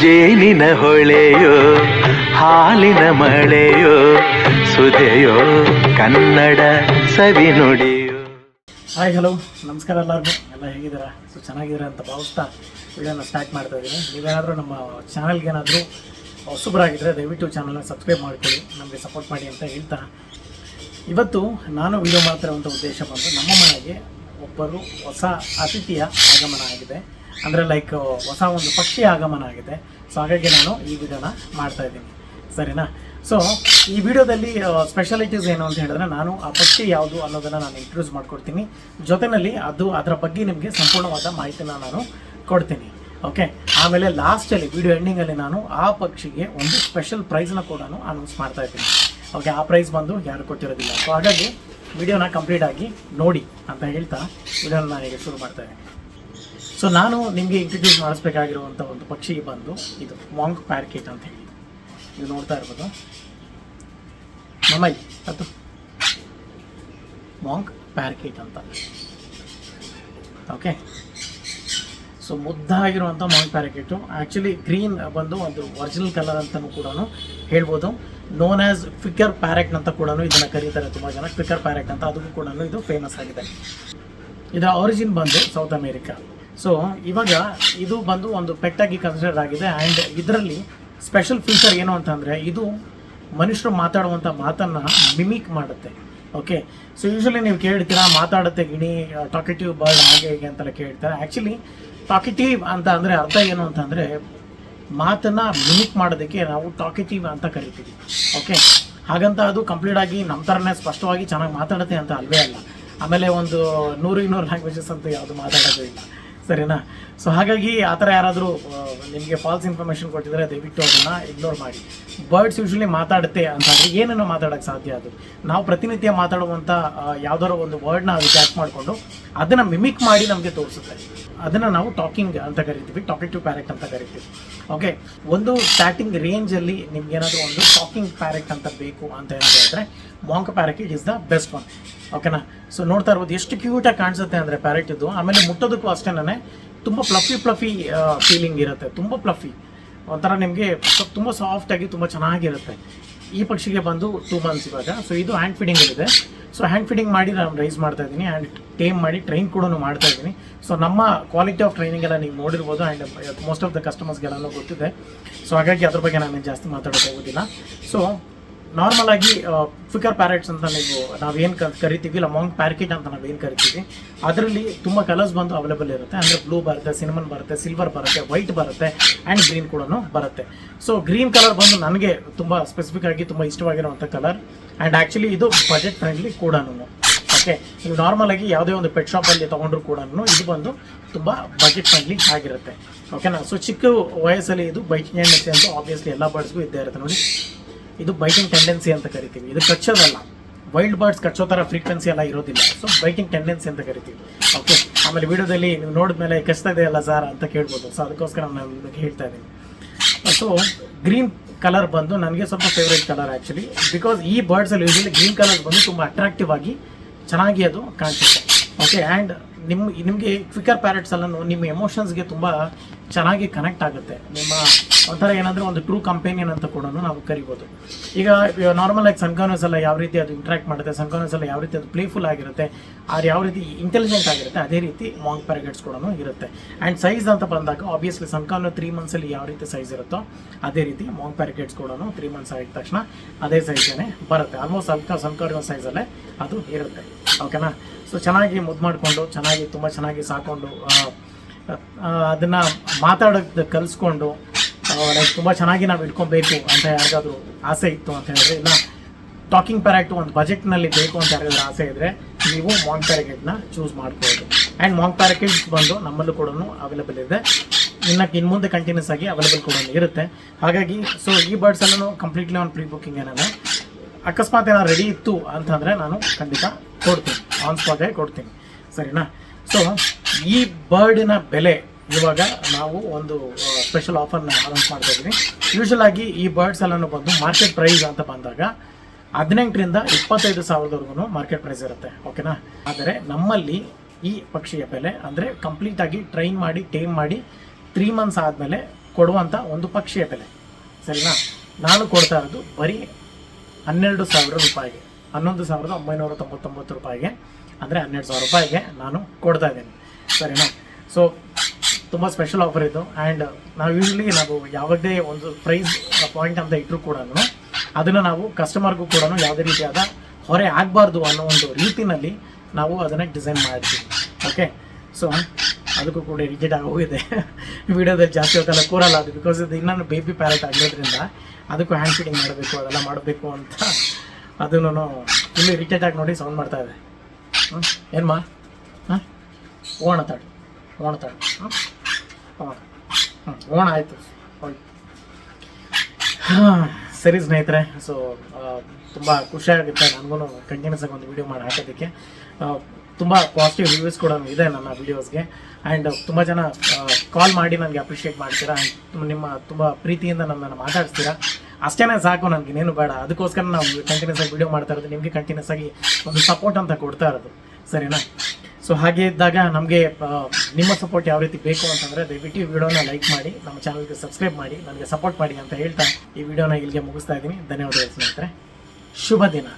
ಜೇನಿನ ಹೊಳೆಯೋ, ಹಾಲಿನ ಮಳೆಯೋ, ಸುದೆಯೋ, ಕನ್ನಡ ಸವಿ ಹಾಯ್ ಹಲೋ ನಮಸ್ಕಾರ ಎಲ್ಲರಿಗೂ. ಎಲ್ಲ ಹೇಗಿದ್ದೀರಾ? ಸೊ, ಚೆನ್ನಾಗಿದ್ದೀರಾ ಅಂತ ಭಾವಿಸ್ತಾ ವಿಡಿಯೋನ ಸ್ಟಾರ್ಟ್ ಮಾಡ್ತಾ ಇದ್ದೀನಿ. ನೀವೇನಾದರೂ ನಮ್ಮ ಚಾನಲ್ಗೇನಾದರೂ ಹೊಸಬರಾಗಿದ್ದರೆ ದಯವಿಟ್ಟು ಚಾನಲ್ನ ಸಬ್ಸ್ಕ್ರೈಬ್ ಮಾಡ್ಕೊಳ್ಳಿ. ನಮಗೆ ಸಪೋರ್ಟ್ ಮಾಡಿ ಅಂತ ಹೇಳ್ತಾ ಇವತ್ತು ನಾನು ವಿಡಿಯೋ ಮಾಡ್ತಿರುವಂಥ ಉದ್ದೇಶ ಬಂದು ನಮ್ಮ ಮನೆಗೆ ಒಬ್ಬರು ಹೊಸ ಅತಿಥಿಯ ಆಗಮನ ಆಗಿದೆ. ಅಂದರೆ ಲೈಕ್ ಹೊಸ ಒಂದು ಪಕ್ಷಿ ಆಗಮನ ಆಗಿದೆ. ಸೊ ಹಾಗಾಗಿ ನಾನು ಈ ವಿಡಿಯೋನ ಮಾಡ್ತಾ ಇದ್ದೀನಿ. ಸರಿನಾ? ಸೊ ಈ ವಿಡಿಯೋದಲ್ಲಿ ಸ್ಪೆಷಾಲಿಟೀಸ್ ಏನು ಅಂತ ಹೇಳಿದ್ರೆ ನಾನು ಆ ಪಕ್ಷಿ ಯಾವುದು ಅನ್ನೋದನ್ನು ನಾನು ಇಂಟ್ರೊಡ್ಯೂಸ್ ಮಾಡ್ಕೊಡ್ತೀನಿ. ಜೊತೆಯಲ್ಲಿ ಅದು ಅದರ ಬಗ್ಗೆ ನಿಮಗೆ ಸಂಪೂರ್ಣವಾದ ಮಾಹಿತಿನ ನಾನು ಕೊಡ್ತೀನಿ. ಓಕೆ ಆಮೇಲೆ ಲಾಸ್ಟಲ್ಲಿ ವಿಡಿಯೋ ಎಂಡಿಂಗಲ್ಲಿ ನಾನು ಆ ಪಕ್ಷಿಗೆ ಒಂದು ಸ್ಪೆಷಲ್ ಪ್ರೈಸ್ನ ಕೂಡ ಅನೌನ್ಸ್ ಮಾಡ್ತಾ ಇದ್ದೀನಿ. ಓಕೆ ಆ ಪ್ರೈಸ್ ಬಂದು ಯಾರು ಕೊಟ್ಟಿರೋದಿಲ್ಲ. ಸೊ ಹಾಗಾಗಿ, ವಿಡಿಯೋನ ಕಂಪ್ಲೀಟ್ ಆಗಿ ನೋಡಿ ಅಂತ ಹೇಳ್ತಾ ವಿಡಿಯೋನ ನಾನೀಗ ಶುರು ಮಾಡ್ತಾ ಇದ್ದೀನಿ. ಸೊ ನಾನು ನಿಮಗೆ ಇಂಟ್ರಡ್ಯೂಸ್ ಮಾಡಿಸ್ಬೇಕಾಗಿರುವಂಥ ಒಂದು ಪಕ್ಷಿಗೆ ಬಂದು ಇದು ಮಾಂಗ್ ಪ್ಯಾರ್ಕೇಟ್ ಅಂತ ಹೇಳಿ. ಇದು ನೋಡ್ತಾ ಇರ್ಬೋದು. ಮಮೈ ಅದು ಮಾಂಗ್ ಪ್ಯಾರ್ಕೇಟ್ ಅಂತ. ಓಕೆ ಸೊ ಮುದ್ದಾಗಿರುವಂಥ ಮಾಂಗ್ ಪ್ಯಾರಕೇಟು ಆ್ಯಕ್ಚುಲಿ ಗ್ರೀನ್ ಬಂದು ಒಂದು ಒರಿಜಿನಲ್ ಕಲರ್ ಅಂತಲೂ ಕೂಡ ಹೇಳ್ಬೋದು. ನೋನ್ ಆ್ಯಸ್ ಫಿಕ್ಕರ್ ಪ್ಯಾರೆಟ್ ಅಂತ ಕೂಡ ಇದನ್ನು ಕರೀತಾರೆ ತುಂಬ ಜನ. ಫಿಕ್ಕರ್ ಪ್ಯಾರೆಟ್ ಅಂತ ಅದಕ್ಕೂ ಕೂಡ ಇದು ಫೇಮಸ್ ಆಗಿದೆ. ಇದರ ಆರಿಜಿನ್ ಬಂದು ಸೌತ್ ಅಮೇರಿಕಾ ಸೊ ಇವಾಗ ಇದು ಬಂದು ಒಂದು ಪೆಟ್ಟಾಗಿ ಕನ್ಸಿಡರ್ ಆಗಿದೆ ಆ್ಯಂಡ್ ಇದರಲ್ಲಿ ಸ್ಪೆಷಲ್ ಫೀಚರ್ ಏನು ಅಂತಂದರೆ ಇದು ಮನುಷ್ಯರು ಮಾತಾಡುವಂಥ ಮಾತನ್ನು ಮಿಮಿಕ್ ಮಾಡುತ್ತೆ. ಓಕೆ ಸೊ ಯೂಶ್ವಲಿ ನೀವು ಕೇಳ್ತೀರಾ, ಮಾತಾಡುತ್ತೆ ಗಿಣಿ ಟಾಕೆಟಿವ್ ಬರ್ಡ್ ಹಾಗೆ ಹೀಗೆ ಅಂತೆಲ್ಲ ಕೇಳ್ತಾರೆ. ಆ್ಯಕ್ಚುಲಿ ಟಾಕೆಟಿವ್ ಅಂತ ಅಂದರೆ ಅರ್ಥ ಏನು ಅಂತಂದರೆ ಮಾತನ್ನು ಮಿಮಿಕ್ ಮಾಡೋದಕ್ಕೆ ನಾವು ಟಾಕೆಟಿವ್ ಅಂತ ಕರಿತೀವಿ. ಓಕೆ ಹಾಗಂತ ಅದು ಕಂಪ್ಲೀಟ್ ಆಗಿ ನಮ್ಮ ಥರನೇ ಸ್ಪಷ್ಟವಾಗಿ ಚೆನ್ನಾಗಿ ಮಾತಾಡುತ್ತೆ ಅಂತ ಅಲ್ವೇ ಅಲ್ಲ. ಆಮೇಲೆ ಒಂದು ನೂರು ಇನ್ನೂರು ಲ್ಯಾಂಗ್ವೇಜಸ್ ಅಂತ ಯಾವುದು ಮಾತಾಡೋದೇ ಇಲ್ಲ. ಸರಿನಾ? ಸೊ ಹಾಗಾಗಿ ಆ ಥರ ಯಾರಾದರೂ ನಿಮಗೆ ಫಾಲ್ಸ್ ಇನ್ಫಾರ್ಮೇಷನ್ ಕೊಟ್ಟಿದ್ರೆ ದಯವಿಟ್ಟು ಅದನ್ನು ಇಗ್ನೋರ್ ಮಾಡಿ. ಬರ್ಡ್ಸ್ ಯೂಶ್ವಲಿ ಮಾತಾಡುತ್ತೆ ಅಂತಂದರೆ ಏನನ್ನು ಮಾತಾಡೋಕ್ಕೆ ಸಾಧ್ಯ ಅದು? ನಾವು ಪ್ರತಿನಿತ್ಯ ಮಾತಾಡುವಂಥ ಯಾವ್ದಾರೋ ಒಂದು ವರ್ಡ್ನ ಅದು ಕ್ಯಾಚ್ ಮಾಡಿಕೊಂಡು ಅದನ್ನು ಮಿಮಿಕ್ ಮಾಡಿ ನಮಗೆ ತೋರಿಸುತ್ತೆ. ಅದನ್ನು ನಾವು ಟಾಕಿಂಗ್ ಅಂತ ಕರಿತೀವಿ ಟಾಕಿಂಗ್ ಪ್ಯಾರೆಟ್ ಅಂತ ಕರಿತೀವಿ. ಓಕೆ ಒಂದು ಸ್ಟಾರ್ಟಿಂಗ್ ರೇಂಜಲ್ಲಿ ನಿಮ್ಗೆ ಏನಾದರೂ ಒಂದು ಟಾಕಿಂಗ್ ಪ್ಯಾರೆಟ್ ಅಂತ ಬೇಕು ಅಂತ ಹೇಳಿದ್ರೆ monk parakeet is the best one ಓಕೆನಾ ಸೊ ನೋಡ್ತಾ ಇರ್ಬೋದು, ಎಷ್ಟು ಕ್ಯೂಟಾಗಿ ಕಾಣಿಸುತ್ತೆ ಅಂದರೆ ಪ್ಯಾರೆಟ್ ಇದು. ಆಮೇಲೆ ಮುಟ್ಟೋದಕ್ಕೂ ಅಷ್ಟೇನೆ ತುಂಬ ಪ್ಲಫಿ ಪ್ಲಫಿ ಫೀಲಿಂಗ್ ಇರುತ್ತೆ. ತುಂಬ ಪ್ಲಫಿ ಒಂಥರ ನಿಮಗೆ ತುಂಬ ಸಾಫ್ಟಾಗಿ ತುಂಬ ಚೆನ್ನಾಗಿರುತ್ತೆ. ಈ ಪಕ್ಷಿಗೆ ಬಂದು ಟೂ ಮಂತ್ಸ್ ಇವಾಗ. ಸೊ ಇದು ಹ್ಯಾಂಡ್ ಫೀಡಿಂಗ್ ಇದೆ ಸೊ ಹ್ಯಾಂಡ್ ಫೀಡಿಂಗ್ ಮಾಡಿ ನಾನು ರೈಸ್ ಮಾಡ್ತಾ ಇದ್ದೀನಿ ಆ್ಯಂಡ್ ಟೇಮ್ ಮಾಡಿ ಟ್ರೈನ್ ಕೂಡ ಮಾಡ್ತಾ ಇದ್ದೀನಿ. ಸೊ ನಮ್ಮ ಕ್ವಾಲಿಟಿ ಆಫ್ ಟ್ರೈನಿಂಗ್ ಎಲ್ಲ ನೀವು ನೋಡಿರ್ಬೋದು ಆ್ಯಂಡ್ ಮೋಸ್ಟ್ ಆಫ್ ದ ಕಸ್ಟಮರ್ಸ್ಗೆಲ್ಲ ಗೊತ್ತಿದೆ. ಸೊ ಹಾಗಾಗಿ ಅದ್ರ ಬಗ್ಗೆ ನಾನು ಜಾಸ್ತಿ ಮಾತಾಡೋಕೆ ಹೋಗೋದಿಲ್ಲ ಸೊ ನಾರ್ಮಲ್ ಆಗಿ ಫಿಕರ್ ಪ್ಯಾರೆಟ್ಸ್ ಅಂತ ನೀವು ನಾವೇನು ಕರಿತೀವಿ, ಇಲ್ಲ ಮಾಂಗ್ ಪ್ಯಾರ್ಕೆಟ್ ಅಂತ ನಾವೇನು ಕರಿತೀವಿ, ಅದರಲ್ಲಿ ತುಂಬ ಕಲರ್ಸ್ ಬಂದು ಅವೈಲೇಬಲ್ ಇರುತ್ತೆ. ಅಂದರೆ ಬ್ಲೂ ಬರುತ್ತೆ ಸಿನಿಮನ್ ಬರುತ್ತೆ ಸಿಲ್ವರ್ ಬರುತ್ತೆ ವೈಟ್ ಬರುತ್ತೆ ಆ್ಯಂಡ್ ಗ್ರೀನ್ ಕೂಡ ಬರುತ್ತೆ. ಸೊ ಗ್ರೀನ್ ಕಲರ್ ಬಂದು ನನಗೆ ತುಂಬ ಸ್ಪೆಸಿಫಿಕ್ ಆಗಿ ತುಂಬ ಇಷ್ಟವಾಗಿರುವಂಥ ಕಲರ್ ಆ್ಯಂಡ್ ಆ್ಯಕ್ಚುಲಿ ಇದು ಬಜೆಟ್ ಫ್ರೆಂಡ್ಲಿ ಕೂಡ ಓಕೆ ನೀವು ನಾರ್ಮಲ್ ಆಗಿ ಯಾವುದೇ ಒಂದು ಪೆಟ್ ಶಾಪಲ್ಲಿ ತೊಗೊಂಡ್ರು ಕೂಡ ಇದು ಬಂದು ತುಂಬ ಬಜೆಟ್ ಫ್ರೆಂಡ್ಲಿ ಆಗಿರುತ್ತೆ. ಓಕೆನಾ ಸೊ ಚಿಕ್ಕ ವಯಸ್ಸಲ್ಲಿ ಇದು ಬೈಕ್ ಅಂತ ಆಬ್ವಿಯಸ್ಲಿ ಎಲ್ಲ ಬರ್ಡ್ಸ್ಗೂ ಇದ್ದೇ ಇರುತ್ತೆ ನೋಡಿ. ಇದು ಬೈಟಿಂಗ್ ಟೆಂಡೆನ್ಸಿ ಅಂತ ಕರಿತೀವಿ. ಇದು ಕಚ್ಚೋದಲ್ಲ. ವೈಲ್ಡ್ ಬರ್ಡ್ಸ್ ಕಚ್ಚೋ ಥರ ಫ್ರೀಕ್ವೆನ್ಸಿ ಎಲ್ಲ ಇರೋದಿಲ್ಲ. ಸೊ ಬೈಟಿಂಗ್ ಟೆಂಡೆನ್ಸಿ ಅಂತ ಕರಿತೀವಿ. ಓಕೆ ಆಮೇಲೆ ವಿಡಿಯೋದಲ್ಲಿ ನೀವು ನೋಡಿದ್ಮೇಲೆ ಕಚ್ತಾ ಇದೆಯಲ್ಲ ಸರ್ ಅಂತ ಕೇಳ್ಬೋದು. ಸೊ ಅದಕ್ಕೋಸ್ಕರ ನಾನು ನಿಮಗೆ ಹೇಳ್ತಾ ಇದ್ದೀನಿ. ಸೊ ಗ್ರೀನ್ ಕಲರ್ ಬಂದು ನನಗೆ ಸ್ವಲ್ಪ ಫೇವ್ರೇಟ್ ಕಲರ್ ಆ್ಯಕ್ಚುಲಿ ಬಿಕಾಸ್ ಈ ಬರ್ಡ್ಸಲ್ಲಿ ಯೂಶಲಿ ಗ್ರೀನ್ ಕಲರ್ ಬಂದು ತುಂಬ ಅಟ್ರಾಕ್ಟಿವ್ ಆಗಿ ಚೆನ್ನಾಗಿ ಅದು ಕಾಣಿಸುತ್ತೆ. ಓಕೆ ಆ್ಯಂಡ್ ನಿಮ್ಮ ನಿಮಗೆ ಕ್ವಿಕರ್ ಪ್ಯಾರೆಟ್ಸ್ ಎಲ್ಲ ನಿಮ್ಮ ಎಮೋಷನ್ಸ್ಗೆ ತುಂಬ ಚೆನ್ನಾಗಿ ಕನೆಕ್ಟ್ ಆಗುತ್ತೆ. ನಿಮ್ಮ ಒಂಥರ ಏನಾದರೂ ಒಂದು ಟ್ರೂ ಕಂಪೇನಿಯನ್ ಅಂತ ಕೂಡ ನಾವು ಕರಿಬೋದು. ಈಗ ನಾರ್ಮಲ್ ಆಗಿ ಸನ್ಕಾನಸ್ ಎಲ್ಲ ಯಾವ ರೀತಿ ಅದು ಇಂಟ್ರಾಕ್ಟ್ ಮಾಡುತ್ತೆ ಸನ್ಕಾನಸ್ ಎಲ್ಲ ಯಾವ ರೀತಿ ಅದು ಪ್ಲೇಫುಲ್ ಆಗಿರುತ್ತೆ ಅದು ಯಾವ ರೀತಿ ಇಂಟೆಲಿಜೆಂಟ್ ಆಗಿರುತ್ತೆ, ಅದೇ ರೀತಿ ಮಾಂಗ್ ಪ್ಯಾರಗೇಟ್ಸ್ ಕೂಡ ಇರುತ್ತೆ. ಆ್ಯಂಡ್ ಸೈಜ್ ಅಂತ ಬಂದಾಗ ಆಬ್ವಿಯಸ್ಲಿ ಸನ್ಕಾನು ತ್ರೀ ಮಂತ್ಸಲ್ಲಿ ಯಾವ ರೀತಿ ಸೈಜ್ ಇರುತ್ತೋ, ಅದೇ ರೀತಿ ಮಾಂಗ್ ಪ್ಯಾರಗೇಟ್ಸ್ ಕೂಡ ತ್ರೀ ಮಂತ್ಸ್ ಆಗಿದ ತಕ್ಷಣ ಅದೇ ಸೈಜೇ ಬರುತ್ತೆ. ಆಲ್ಮೋಸ್ಟ್ ಅಲ್ಕ ಸನ್ಕಾರಿನ ಸೈಜಲ್ಲೇ ಅದು ಇರುತ್ತೆ. ಓಕೆನಾ ಸೊ ಚೆನ್ನಾಗಿ ಮುದ್ದು ಮಾಡಿಕೊಂಡು, ಚೆನ್ನಾಗಿ, ತುಂಬ ಚೆನ್ನಾಗಿ ಸಾಕೊಂಡು ಅದನ್ನು ಮಾತಾಡೋದು ಕಲಿಸ್ಕೊಂಡು ಲೈಕ್ ತುಂಬ ಚೆನ್ನಾಗಿ ನಾವು ಇಟ್ಕೊಬೇಕು ಅಂತ ಯಾರಿಗಾದ್ರೂ ಆಸೆ ಇತ್ತು ಅಂತ ಹೇಳಿದ್ರೆ, ಇಲ್ಲ ಟಾಕಿಂಗ್ ಪ್ಯಾರೆಕ್ಟ್ ಒಂದು ಬಜೆಟ್ನಲ್ಲಿ ಬೇಕು ಅಂತ ಯಾರಿಗಾದ್ರೂ ಆಸೆ ಇದ್ದರೆ ನೀವು ಮಾಂಗ್ನ ಚೂಸ್ ಮಾಡ್ಬೋದು ಆ್ಯಂಡ್ ಮಾಂಗ್ ಪ್ಯಾರಾಕೆಟ್ ಬಂದು ನಮ್ಮಲ್ಲೂ ಕೂಡ ಅವೈಲೇಬಲ್ ಇದೆ. ಇನ್ನಕ್ಕೆ ಇನ್ನು ಮುಂದೆ ಕಂಟಿನ್ಯೂಸ್ ಆಗಿ ಅವೈಲೇಬಲ್ ಕೂಡ ಇರುತ್ತೆ. ಹಾಗಾಗಿ ಸೊ ಈ ಬರ್ಡ್ಸ್ ಎಲ್ಲನೂ ಕಂಪ್ಲೀಟ್ಲಿ ಒಂದು ಪ್ರೀ ಬುಕ್ಕಿಂಗ್ ಏನಾದ್ರೆ ಅಕಸ್ಮಾತ್ ಏನಾದ್ರು ರೆಡಿ ಇತ್ತು ಅಂತಂದರೆ ನಾನು ಖಂಡಿತ ಕೊಡ್ತೀನಿ. ಆನ್ ಸ್ಪಾಟೇ ಕೊಡ್ತೀನಿ. ಸರಿನಾ? ಸೊ ಈ ಬರ್ಡಿನ ಬೆಲೆ ಇವಾಗ ನಾವು ಒಂದು ಸ್ಪೆಷಲ್ ಆಫರ್ನ ಅನೌನ್ಸ್ ಮಾಡ್ತಾ ಇದ್ದೀವಿ ಯೂಶಲ್ ಆಗಿ ಈ ಬರ್ಡ್ಸ್ ಎಲ್ಲನೂ ಬಂದು ಮಾರ್ಕೆಟ್ ಪ್ರೈಸ್ ಅಂತ ಬಂದಾಗ ಹದಿನೆಂಟರಿಂದ ಇಪ್ಪತ್ತೈದು ಸಾವಿರದವರೆಗೂ ಮಾರ್ಕೆಟ್ ಪ್ರೈಸ್ ಇರುತ್ತೆ. ಓಕೆನಾ ಆದರೆ ನಮ್ಮಲ್ಲಿ ಈ ಪಕ್ಷಿಯ ಬೆಲೆ ಅಂದರೆ ಕಂಪ್ಲೀಟ್ ಆಗಿ ಟ್ರೈನ್ ಮಾಡಿ ಟೇಮ್ ಮಾಡಿ ತ್ರೀ ಮಂತ್ಸ್ ಆದಮೇಲೆ ಕೊಡುವಂಥ ಒಂದು ಪಕ್ಷಿಯ ಬೆಲೆ. ಸರಿನಾ? ನಾನು ಕೊಡ್ತಾ ಇರೋದು ಬರೀ ಹನ್ನೆರಡು ಸಾವಿರ ರೂಪಾಯಿಗೆ, ಹನ್ನೊಂದು ಸಾವಿರದ ಒಂಬೈನೂರ ತೊಂಬತ್ತೊಂಬತ್ತು ರೂಪಾಯಿಗೆ, ಅಂದರೆ ಹನ್ನೆರಡು ಸಾವಿರ ರೂಪಾಯಿಗೆ ನಾನು ಕೊಡ್ತಾ ಇದ್ದೀನಿ. ಸರಿನಾ? ಸೊ ತುಂಬ ಸ್ಪೆಷಲ್ ಆಫರ್ ಇದು. ಆ್ಯಂಡ್ ನಾವು ಯೂಶ್ವಲಿ ನಾವು ಯಾವುದೇ ಒಂದು ಪ್ರೈಸ್ ಪಾಯಿಂಟ್ ಅಂತ ಇಟ್ಟರು ಕೂಡ ಅದನ್ನು ನಾವು ಕಸ್ಟಮರ್ಗೂ ಕೂಡ ಯಾವುದೇ ರೀತಿಯಾದ ಹೊರೆ ಆಗಬಾರ್ದು ಅನ್ನೋ ಒಂದು ರೀತಿನಲ್ಲಿ ನಾವು ಅದನ್ನು ಡಿಸೈನ್ ಮಾಡ್ತೀವಿ ಓಕೆ ಸೊ ಅದಕ್ಕೂ ಕೂಡ ರಿಜೆಕ್ಟ್ ಆಗಿ ಹೋಗಿದೆ. ವೀಡಿಯೋದಲ್ಲಿ ಜಾಸ್ತಿ ಹೊತ್ತಲ್ಲ, ಕೂರಲ್ಲ ಅದು ಬಿಕಾಸ್ ಇದು ಇನ್ನೊಂದು ಬೇಬಿ ಪ್ಯಾರೆಟ್ ಆಗಿರೋದ್ರಿಂದ ಅದಕ್ಕೂ ಹ್ಯಾಂಡ್ ಫೀಡಿಂಗ್ ಮಾಡಬೇಕು, ಅದೆಲ್ಲ ಮಾಡಬೇಕು ಅಂತ ಅದನ್ನು ಇಲ್ಲಿ ರಿಜೆಕ್ಟ್ ಆಗಿ ನೋಡಿ ಸೌಂಡ್ ಮಾಡ್ತಾ ಇದೆ. ಹ್ಞೂ ಏನ್ಮಾ? ಹಾಂ? ಓಣ ತಾಡು ಓಣ ತಾಡು. ಹ್ಞೂ ಓಣ ಆಯಿತು. ಹಾಂ, ಸರಿ ಸ್ನೇಹಿತರೆ ಸೊ ತುಂಬ ಖುಷಿಯಾಗುತ್ತೆ ನನಗೂ ಕಂಟಿನ್ಯೂಸ್ ಆಗಿ ಒಂದು ವಿಡಿಯೋ ಮಾಡಿ ಹಾಕೋದಕ್ಕೆ. ತುಂಬ ಪಾಸಿಟಿವ್ ರಿವ್ಯೂಸ್ ಕೂಡ ಇದೆ ನನ್ನ ವೀಡಿಯೋಸ್ಗೆ ಆ್ಯಂಡ್ ತುಂಬ ಜನ ಕಾಲ್ ಮಾಡಿ ನನಗೆ ಅಪ್ರಿಷಿಯೇಟ್ ಮಾಡ್ತೀರಾ? ಆ್ಯಂಡ್ ನಿಮ್ಮ ತುಂಬ ಪ್ರೀತಿಯಿಂದ ನನ್ನನ್ನು ಮಾತಾಡ್ತೀರಾ ಅಷ್ಟೇ ಸಾಕು, ನನಗೆ ಇನ್ನೇನು ಬೇಡ. ಅದಕ್ಕೋಸ್ಕರ ನಾವು ಕಂಟಿನ್ಯೂಸ್ ಆಗಿ ವಿಡಿಯೋ ಮಾಡ್ತಾ ಇರೋದು. ನಿಮಗೆ ಕಂಟಿನ್ಯೂಸ್ ಆಗಿ ಒಂದು ಸಪೋರ್ಟ್ ಅಂತ ಕೊಡ್ತಾ ಇರೋದು. ಸರಿನಾ? ಸೊ ಹಾಗೆ ಇದ್ದಾಗ ನಮಗೆ ನಿಮ್ಮ ಸಪೋರ್ಟ್ ಯಾವ ರೀತಿ ಬೇಕು ಅಂತಂದರೆ ದಯವಿಟ್ಟು ಈ ವಿಡಿಯೋನ ಲೈಕ್ ಮಾಡಿ, ನಮ್ಮ ಚಾನಲ್ಗೆ ಸಬ್ಸ್ಕ್ರೈಬ್ ಮಾಡಿ ನನಗೆ ಸಪೋರ್ಟ್ ಮಾಡಿ ಅಂತ ಹೇಳ್ತಾ ಈ ವಿಡಿಯೋನ ಇಲ್ಲಿಗೆ ಮುಗಿಸ್ತಾ ಇದ್ದೀನಿ. ಧನ್ಯವಾದಗಳು ಸ್ನೇಹಿತರೆ. ಶುಭ ದಿನ.